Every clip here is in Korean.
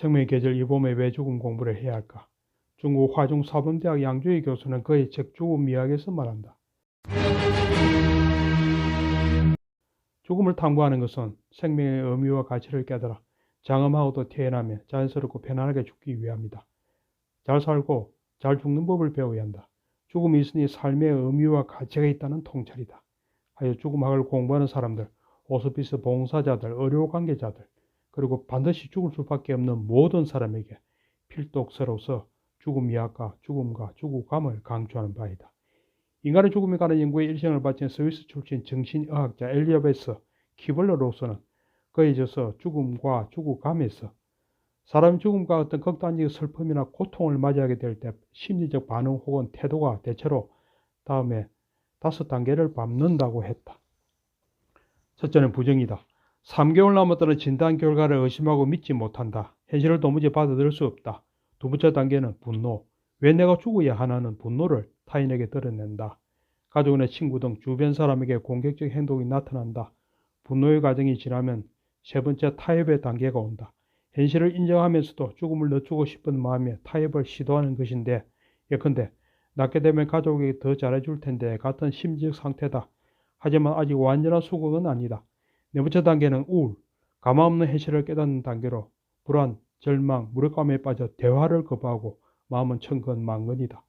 생명의 계절 이 봄에 왜 죽음 공부를 해야 할까? 중국 화중 사범대학 양주희 교수는 그의 책 죽음 이야기에서 말한다. 죽음을 탐구하는 것은 생명의 의미와 가치를 깨달아 장엄하고도 태어나며 자연스럽고 편안하게 죽기 위함이다. 잘 살고 잘 죽는 법을 배워야 한다. 죽음이 있으니 삶의 의미와 가치가 있다는 통찰이다. 하여 죽음학을 공부하는 사람들, 오스피스 봉사자들, 의료 관계자들, 그리고 반드시 죽을 수밖에 없는 모든 사람에게 필독서로서 죽음 이학과 죽음과 죽음감을 강조하는 바이다. 인간의 죽음에 관한 연구에 일생을 바친 스위스 출신 정신의학자 엘리아베스 키블러로서는 그에 있어서 죽음과 죽음감에서 사람 죽음과 어떤 극단적 슬픔이나 고통을 맞이하게 될 때 심리적 반응 혹은 태도가 대체로 다음에 다섯 단계를 밟는다고 했다. 첫째는 부정이다. 3개월 남았다는 진단 결과를 의심하고 믿지 못한다. 현실을 도무지 받아들일 수 없다. 두 번째 단계는 분노. 왜 내가 죽어야 하나는 분노를 타인에게 드러낸다. 가족이나 친구 등 주변 사람에게 공격적 행동이 나타난다. 분노의 과정이 지나면 세 번째 타협의 단계가 온다. 현실을 인정하면서도 죽음을 늦추고 싶은 마음에 타협을 시도하는 것인데 예컨대 낫게 되면 가족에게 더 잘해줄 텐데 같은 심리적 상태다. 하지만 아직 완전한 수긍은 아니다. 네 번째 단계는 우울, 가망없는 현실을 깨닫는 단계로 불안, 절망, 무력감에 빠져 대화를 거부하고 마음은 천근 만근이다.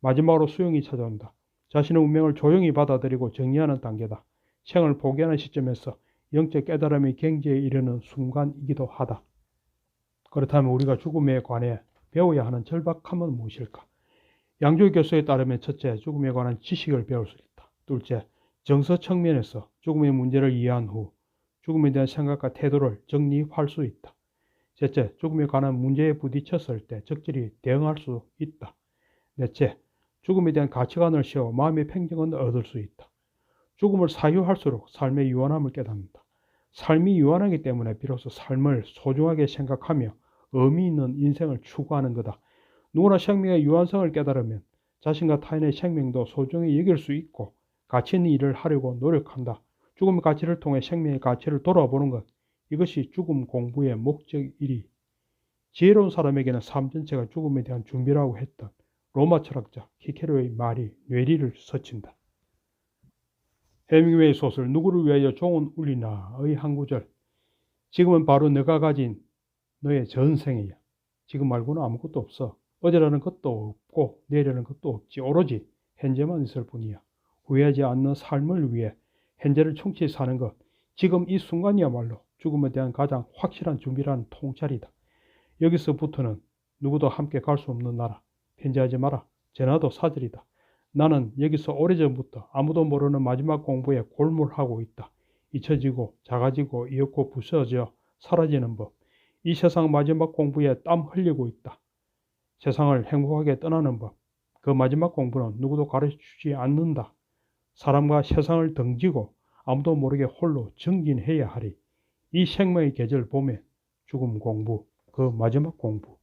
마지막으로 수용이 찾아온다. 자신의 운명을 조용히 받아들이고 정리하는 단계다. 생을 포기하는 시점에서 영적 깨달음이 경지에 이르는 순간이기도 하다. 그렇다면 우리가 죽음에 관해 배워야 하는 절박함은 무엇일까? 양조 교수에 따르면 첫째, 죽음에 관한 지식을 배울 수 있다. 둘째, 정서 측면에서 죽음의 문제를 이해한 후 죽음에 대한 생각과 태도를 정리할 수 있다. 셋째, 죽음에 관한 문제에 부딪혔을 때 적절히 대응할 수 있다. 넷째, 죽음에 대한 가치관을 세워 마음의 평정은 얻을 수 있다. 죽음을 사유할수록 삶의 유한함을 깨닫는다. 삶이 유한하기 때문에 비로소 삶을 소중하게 생각하며 의미 있는 인생을 추구하는 거다. 누구나 생명의 유한성을 깨달으면 자신과 타인의 생명도 소중히 여길 수 있고 가치 있는 일을 하려고 노력한다. 죽음의 가치를 통해 생명의 가치를 돌아보는 것. 이것이 죽음 공부의 목적이리. 지혜로운 사람에게는 삶 전체가 죽음에 대한 준비라고 했던 로마 철학자 키케로의 말이 뇌리를 스친다. 해밍웨이 소설 누구를 위하여 종은 울리나의 한 구절. 지금은 바로 내가 가진 너의 전생이야. 지금 말고는 아무것도 없어. 어제라는 것도 없고 내일이라는 것도 없지. 오로지 현재만 있을 뿐이야. 후회하지 않는 삶을 위해 현재를 충실히 사는 것. 지금 이 순간이야말로 죽음에 대한 가장 확실한 준비라는 통찰이다. 여기서부터는 누구도 함께 갈 수 없는 나라. 편지하지 마라. 전화도 사절이다. 나는 여기서 오래전부터 아무도 모르는 마지막 공부에 골몰하고 있다. 잊혀지고 작아지고 이었고 부서져 사라지는 법. 이 세상 마지막 공부에 땀 흘리고 있다. 세상을 행복하게 떠나는 법. 그 마지막 공부는 누구도 가르쳐주지 않는다. 사람과 세상을 등지고 아무도 모르게 홀로 정진해야 하리. 이 생명의 계절 봄에 죽음 공부, 그 마지막 공부.